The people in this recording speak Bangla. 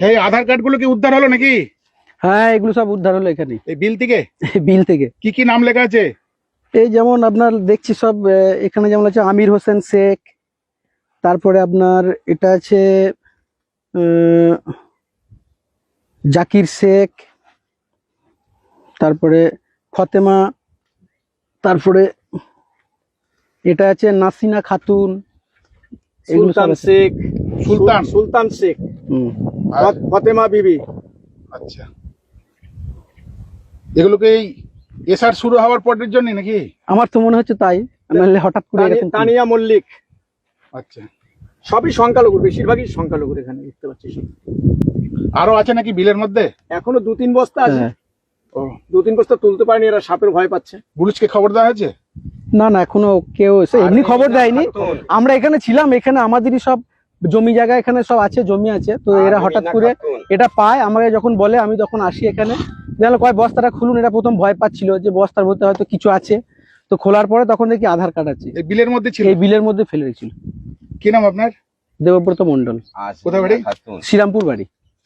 এই আধার কার্ডগুলো কি উদ্ধার হলো নাকি? হ্যাঁ এগুলো সব উদ্ধার হলো এখানে। এই বিল থেকে? বিল থেকে। কি কি নাম লেখা আছে? এই যেমন আপনার দেখছি সব এখানে যেমন আছে আমির হোসেন শেখ তারপরে আপনার এটা আছে আহ, জাকির শেখ তারপরে ফতেমা তারপরে এটা আছে নাসিনা খাতুন সুলতান শেখ সুলতান। সুলতান শেখ। হুম। ফতেমা বিবি আচ্ছা এগুলোকে এই এসআর শুরু হওয়ার পরের জন্য নাকি আমার তো মনে হচ্ছে তাই নাহলে হঠাৎ করে এরকম তানিয়া মল্লিক আচ্ছা সবই সংখ্যালঘু বেশিরভাগই সংখ্যালঘু এখানে দেখতে পাচ্ছি আরও আছে নাকি বিলের মধ্যে এখনও দু তিন বস্তা আছে হ্যাঁ। ও দু তিন বস্তা তুলতে পারেনি এরা সাপের ভয় পাচ্ছে পুলিশকে খবর দেওয়া হয়েছে না না এখনও কেউ এসে এমনি খবর দেয়নি আমরা এখানে ছিলাম এখানে আমাদেরই সব জমি জায়গা এখানে সব আছে জমি আছে। তো এরা হঠাৎ করে এটা পায় আমাকে যখন বলে আমি তখন আসি এখানে দেখল কয় বস্তাটা খুলুন এটা প্রথম ভয় পাচ্ছিল যে বস্তার মধ্যে হয়তো কিছু আছে। তো খোলার পরে তখন দেখি আধার কার্ড আছে। এই বিলের মধ্যে ছিল? এই বিলের মধ্যে ফেলে রেখেছিল কি নাম আপনার? দেবব্রত মন্ডল কোথায় বাড়ি? শ্রীরামপুর বাড়ি।